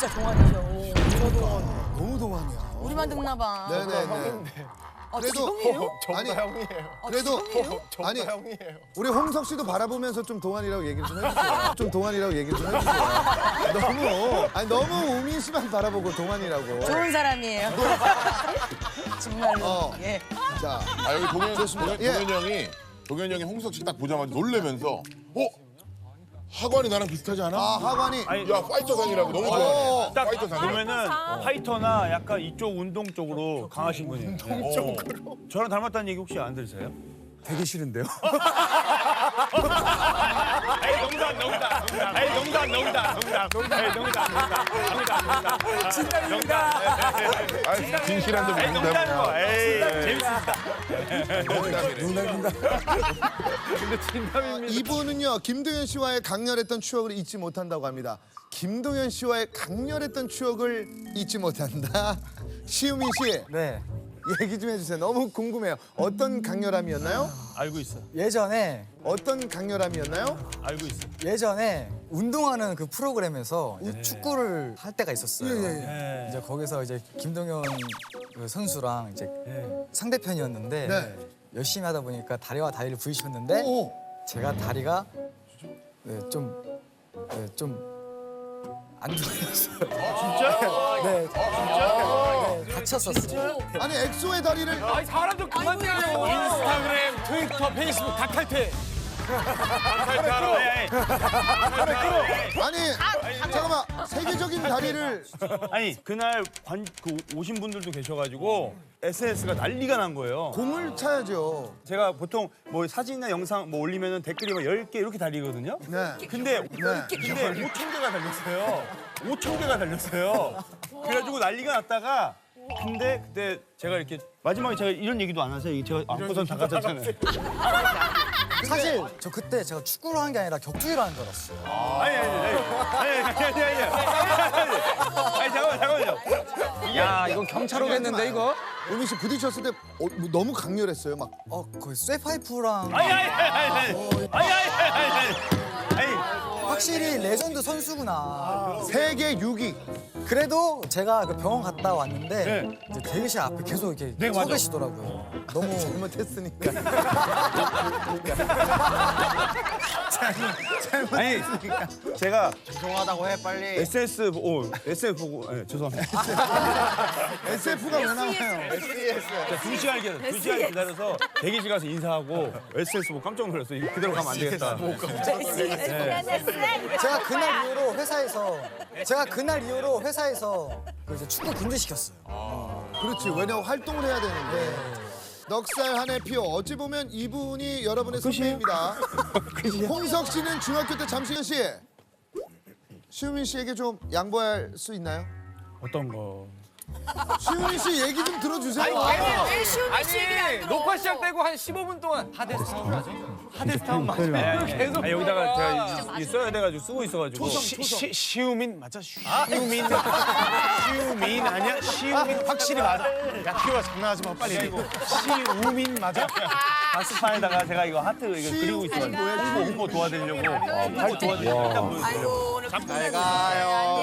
진짜 동안이죠. 너무 동안이야. 우리만 듣나 봐. 네네네. 아, 그래도 형이에요? 아니 형이에요. 그래도 아니 형이에요. 우리 홍석 씨도 바라보면서 좀 동안이라고 얘기를 좀 해주세요. 좀 동안이라고 얘기를 좀 해주세요. 너무 아니 너무 우민 씨만 바라보고 동안이라고. 좋은 사람이에요. 정말로. 어. 예. 자 아 여기 동현 좋습니다. 동현, 예. 동현 형이 동현 형이 홍석 씨 딱 보자마자 놀래면서 어 하관이 나랑 비슷하지 않아? 아, 하관이 야 파이터상이라고 너무 좋아해. 어, 딱 파이터상. 보면은 파이터나 약간 이쪽 운동 쪽으로 강하신 분이에요. 운동 쪽으로. 저랑 닮았다는 얘기 혹시 안 들으세요? 되게 싫은데요. 아이 농담 농담 농담. 아이 농담 농담 농담 농담. 아이 농담 농담 농담 농담. 진담입니다. 아 진실한데 에이 농담인 거. 대본이야. 에이 재밌습니다. 농담이네. 이분은요 김동현 씨와의 강렬했던 추억을 잊지 못한다고 합니다. 김동현 씨와의 강렬했던 추억을 잊지 못한다. 시우민 씨 네. 얘기 좀 해주세요. 너무 궁금해요. 어떤 강렬함이었나요? 알고 있어. 예전에 어떤 강렬함이었나요? 알고 있어. 예전에 운동하는 그 프로그램에서 이 축구를 할 때가 있었어요. 네. 이제 거기서 이제 김동현 그 선수랑 이제 상대편이었는데 네. 열심히 하다 보니까 다리와 다리를 부딪혔는데 오, 제가 다리가 네, 좀 네, 좀안 좋아졌어요. 진짜? 네, 진짜? 네, 다쳤었어요. 아니 엑소의 다리를 아니 사람도 그만 때려. 인스타그램, 트위터, 페이스북 다 탈퇴. 아니 잠깐만 세계적인 다리를 아니 그날 관, 그 오신 분들도 계셔가지고 SNS가 난리가 난 거예요. 공을 차야죠. 제가 보통 뭐 사진이나 영상 뭐 올리면은 댓글이 막 10개 이렇게 달리거든요. 네. 근데 네. 근데 5천 개가 달렸어요. 5천 개가 달렸어요. 그래가지고 난리가 났다가 근데 그때 제가 이렇게 마지막에 제가 이런 얘기도 안 하세요. 제가 안고선 다 가졌잖아요. 사실 저 그때 제가 축구를 하는 게 아니라 격투기를 하는 줄 알았어요. 아니 아니 아니 아니 아니 아니 아니 아니 아니 잠깐만 잠깐만요. 야 이건 경찰 오겠는데 이거? 우민 씨 부딪혔을 때 어, 뭐 너무 강렬했어요. 막 어, 거의 쇠파이프랑 아니 아니 아니 아니 아니 아니 아니 아니 아니 확실히 레전드 선수구나. 세계 6위. 그래도 제가 그 병원 갔다 왔는데 네. 이제 대기실 앞에 계속 이렇게 네, 서 맞아. 계시더라고요. 너무 잘못했으니까. 아니 제가 죄송하다고 해 빨리. SS 오 SF 보고 예, 죄송합니다. SF가 왜 나와요? 제가 두 시간 기다려 두 시간 기다려서 대기실 가서 인사하고 SS 보고 깜짝 놀랐어요. 이거 그대로 가면 안 되겠다. 제가 그날 이후로 회사에서 제가 그날 이후로 회사에서 그 이제 축구 금지 시켰어요. 그렇지. 왜냐면 활동을 해야 되는데. 넉살 한해 피어 어찌 보면 이분이 여러분의 선배입니다. 홍석 씨는 중학교 때 잠시현 씨, 시우민 씨에게 좀 양보할 수 있나요? 어떤 거? 시우민 씨 얘기 좀 들어주세요. 왜 시우미 씨 얘기를 안 아니 들어? 녹화 시작되고 한 15분 동안 하데스 타운 하죠? 하데스 타운 맞아. 계속 아 여기다가 제가 이- 이 써야 돼가지고 쓰고 있어가지고. 시, 시, 시우민 맞아? 시우민. 시우민 아니야? 시우민 확실히 맞아. 야 키워 장난하지 마 빨리. 시우민 맞아? 가스판에다가 제가 이거 하트 이거 그리고 있어가지고 홍보, 홍보 도와드리려고 홍보 도와드리려고 일단 보여드리려고. 아이고 오늘 잘 가요.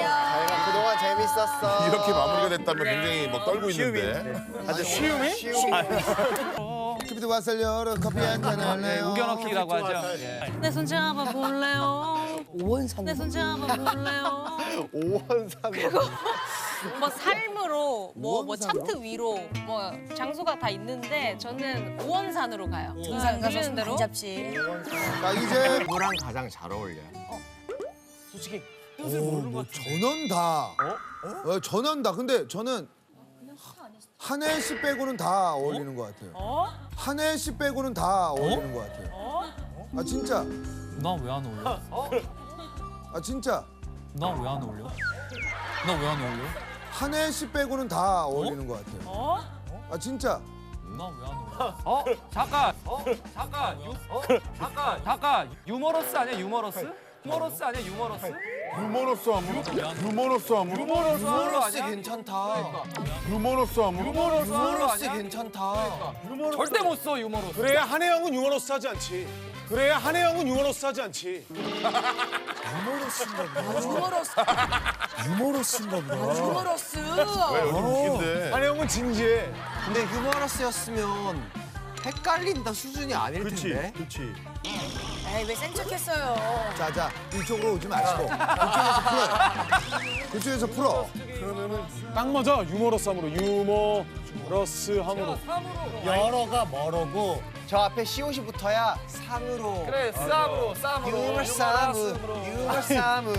재밌었어. 이렇게 마무리가 됐다면 굉장히 막 떨고 있는데. 아주 시우민? 큐피드 와살려로 커피 한잔 할래요? 우겨넣기라고 하죠. 예. 내손 잡아 볼래요? 오원산. 내 손 잡아 볼래요? 오원삼. 뭐 삶으로 뭐 뭐 차트 위로 뭐 장소가 다 있는데 저는 오원산으로 가요. 등산 가서 들리는 대로. 잡지. 자 이제 누구랑 가장 잘 어울려요? 솔직히 뭐 전원 다. 어? 전원 다. 근데 저는 한혜 씨 빼고는 다 어울리는 것 같아요. 한혜 씨 빼고는 다 어울리는 것 같아요. 아 진짜. 나 왜 안 어울려? 아 진짜. 나 왜 안 어울려? 나 왜 안 어울려? 한혜 씨 빼고는 다 어울리는 것 같아요. 아 진짜. 나 왜 안 어울려? 어? 잠깐. 어? 잠깐. 유, 어? 잠깐. 잠깐. 유머러스 아니야? 유머러스? 유머러스 아니야? 유머러스? 유머러스 아무 유머러스 아무 유머러스 아니야? 괜찮다. 유머러스 아무 유머러스 아니야? 괜찮다. 절대 못 써 유머러스. 그래야 한혜 형은 유머러스 하지 않지. 그래야 한혜 형은 유머러스 하지 않지. 유머러스. 유머러스인가 보다. 유머러스. 왜 요즘 웃긴데? 한혜 형은 진지해. 근데 휴머러스였으면 헷갈린다 수준이 아닐 그렇지, 텐데. 그렇지. 에이 왜 센척했어요. 자 자 이쪽으로 오지 마시고 그쪽에서 풀어요. 그쪽에서 풀어. 딱 맞아. 유머러스함으로 유머러스함으로. 열어가 멀어고 저 앞에 시옷이 붙어야 상으로. 그래 쌈으로 쌈으로. 유머싸무. 유머싸무.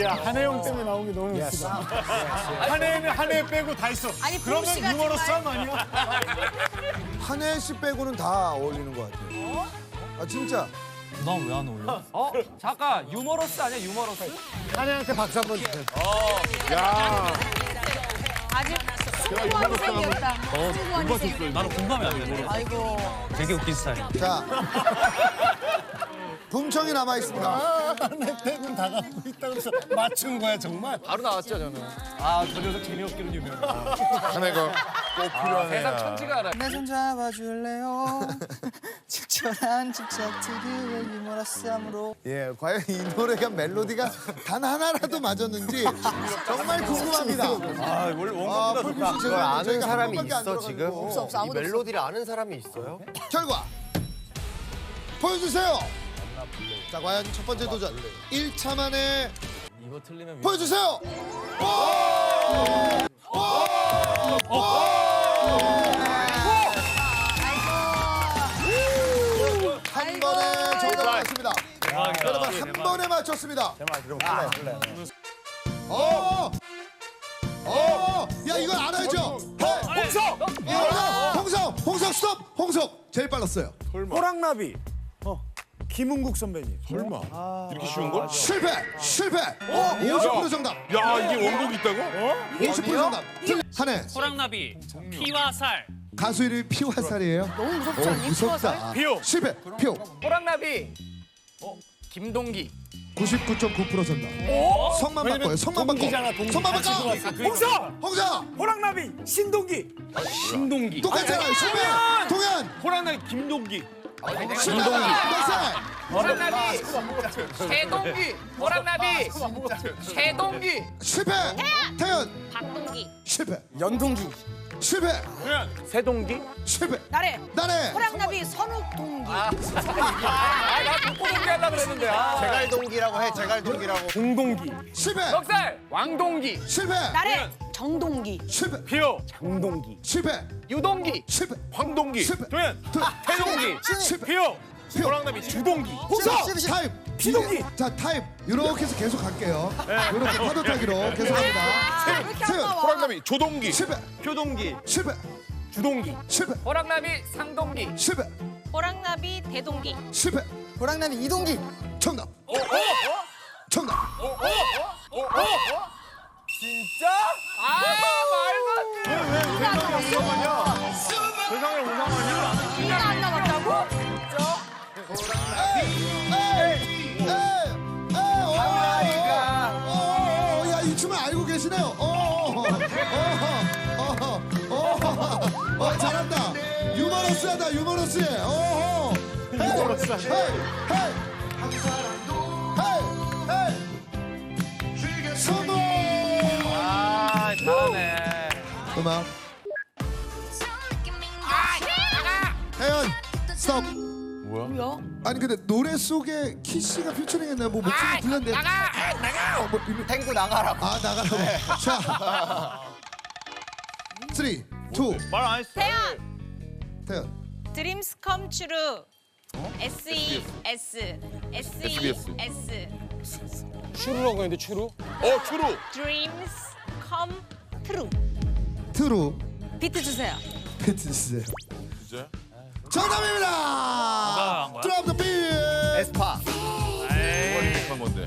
이야 한혜 형 때문에 나온 게 너무 웃기다. 한혜는 한혜 빼고 다 있어. 아니, 그러면 봄 씨가 유머러스함 아니야? 한혜 씨 빼고는 다 어울리는 것 같아요. 아 진짜. 나 왜안 어울려? 어? 잠깐 유머러스 아니야 유머러스? 한혜한테 박수 한번 주세요. 야, 아직 풍부한 생겼다. 어, 풍부한 누가 생. 줬어요? 나는 공감이 안 돼. 아이고. 되게 웃긴 스타일. 자. 분청이 남아 있습니다. 한혜 빼고는 다 갖고 있다 그래서 맞춘 거야 정말. 바로 나왔죠 저는. 아 저 녀석 재미없기는 유명해. 한혜가 꼭 필요한 세상 애야. 천지가 알아. 내 손 잡아줄래요? 직절한 집착 특유의 유머러스함으로. 예, 과연 이 노래가 멜로디가 단 하나라도 맞았는지 정말 궁금합니다. 아 원래 아, 원곡보다 폴 좋다. 씨 그걸. 아는 저희가 한 사람이 번밖에 안 있어 들어가지고. 지금? 없어, 없어, 이 아무도 멜로디를 아는 사람이 있어요? 결과 보여주세요. 자, 과연 첫 번째 도전. 1차 만에 이거 틀리면 보여주세요. 한 번에 정답 맞습니다. 여러분 한 번에 맞췄습니다. 어, 어, 야 이걸 알아야죠. 홍석, 홍석, 홍석, 홍석 스톱, 홍석 제일 빨랐어요. 호랑나비. 어 김은국 선배님. 설마 이렇게 쉬운 걸? 실패, 실패. 어, 50% 정답. 야, 이게 원곡 있다고? 50% 정답. 틀- 한해 호랑나비 피와 살. 가수 이름이 피와 살이에요. 너무 무섭지 않니? 무섭다. 피오. 실패, 피오. 호랑나비. 김동기. 99.9% 정답. 성만 바꿔요. 성만 바꿔. 동기잖아, 동기. 성만 바꿔. 들어왔어. 홍석! 홍석. 호랑나비 신동기. 신동기. 똑같잖아요. 실패. 동현. 호랑나비 김동기. 살? 호랑나비. 최동기. 호랑나비. 최동기. 실패. 태연. 박동기. 실패. 연동기. 실패. 세동기. 실패. 나래. 나래. 호랑나비 선욱 동기. 아 나 독고동기 하려고 그랬는데. 아. 제갈동기라고 해 제갈동기라고. 공동기. 실패. 넉살. 왕동기. 실패. 나래. 정동기. 실패. 피오. 장동기. 실패. 유동기. 실패. 황동기. 실패. 도현. 태동기. 실패. 피오. 호랑나비 주동기. 홍석. 타임. 피동기. 자 타임. 이렇게 해서 계속 갈게요. 이렇게 파도 타기로 계속 갑니다. 아. 나와? 호랑나비 조동기. 실패. 표동기. 실패. 주동기. 실패. 호랑나비 상동기. 실패. 호랑나비 대동기. 실패. 호랑나비 이동기. 정답. 정답. 진짜? 아 말도 안 돼. 세상에 오상하냐? 이가 안 나왔다고? 에이, 에이, 에이, 오, 오, 야, 이 춤을 알고 계시네요. 오, 오, 잘한다. 유머러스하다, 유머러스해. 오, 유머러스하다. 헤이, 헤이, 헤이, 음악. 혜연, 스톱. 뭐야? 아니 근데 노래 속에 키 씨가 피처링했나요? 뭐 목소리 불렀는데 어, 뭐, 이거- 탱구 나가라고. 아 나가라고 자 3, 2 말안 했어. 태연. 태연 드림스 컴 트루. S E S S E S 추루라고 했는데 추루? 어, 추루. Dreams come true. 트루 비트 주세요. 패트 주세요 진짜? 정답입니다 한 거야? 드랍 더 비. 에스파. 누가 리메이크한 건데?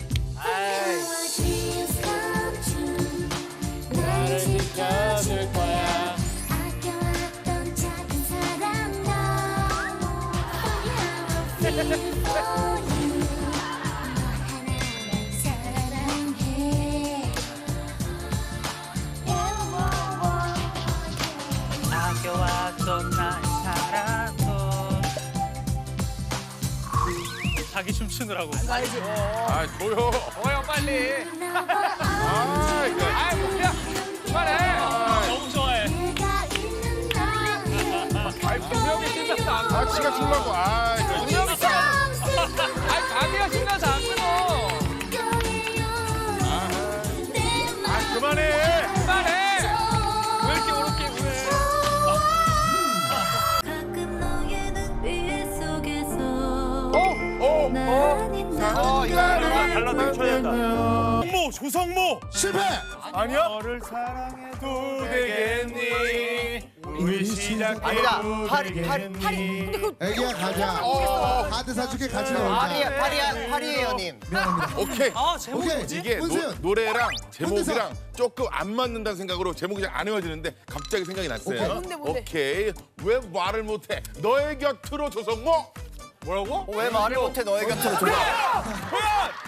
추느라고. 아 조용. 뭐야 빨리. 아 이거. 아 뭐야. 그만해. 너무 좋아해. 내가 있는 날 아이 분명히 안아 지가 출라고. 아 달라도 쳐야 된다. 모 조성모. 실패. 아니야? 너를 사랑해도 되겠니? 우리 시작해. 아니다. 파리 파리 근데 그 애기야 가자. 카드 사줄게 같이 파리 놀자. 파리 파리예요님. 오케이. 아 제목 오케이. 이게 노, 문세윤. 노래랑 제목이랑 조금 안 맞는다는 생각으로 제목이 잘 안 외워지는데 갑자기 생각이 났어요. 오케이. 뭔데, 뭔데? 오케이. 왜 말을 못해? 너의 곁으로 조성모. 뭐라고? 어, 왜 말을 못해 너의 곁으로 돌아?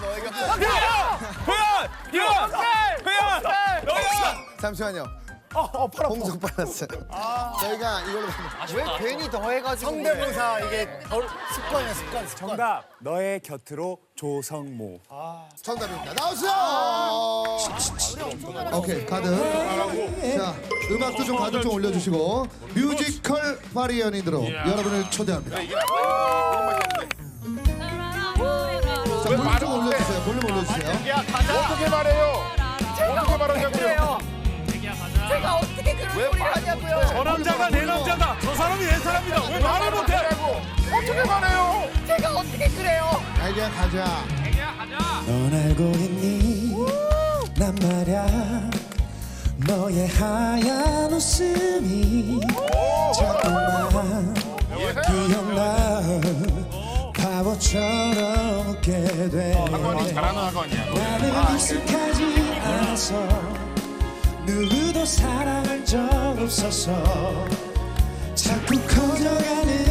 너의 곁으로. 도현! 도현! 도현! 도현! 잠시만요. 어, 홍석 빨았어요. 저희가 이걸로 왜 괜히 더 해가지고. 성대모사 이게 더 습관이야 습관 습관. 정답. 너의 곁으로 조성모. 정답입니다. 나오세요. 오케이 카드. 자 음악도 좀 가득 좀 올려주시고 뮤지컬 파리연인으로 여러분을 초대합니다. 볼륨 올려주세요. 어떻게 말해요? 어떻게 말하냐고요? 제가 어떻게 그런 소리를 하냐고요. 저 남자가 내 남자다. 저 사람이 내 사람이다. 왜 말을 못해? 어떻게 말해요? 제가 어떻게 그래요. 애기야 가자. 넌 알고 있니 난 말야 너의 하얀 웃음이 자꾸만 기억나 바보처럼 웃게 돼 학원이 잘하는 학원이야. 나는 익숙하지 않아서 누구도 사랑한 적 없어서 자꾸 커져가는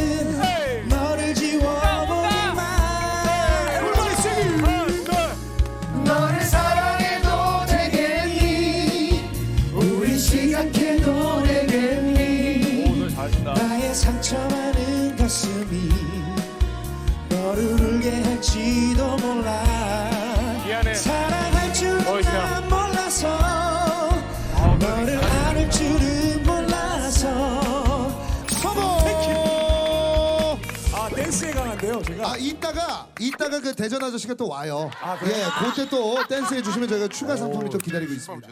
이따가 이따가 그 대전 아저씨가 또 와요. 예, 그때 또 댄스 해주시면 저희가 추가 상품이 또 기다리고 있습니다.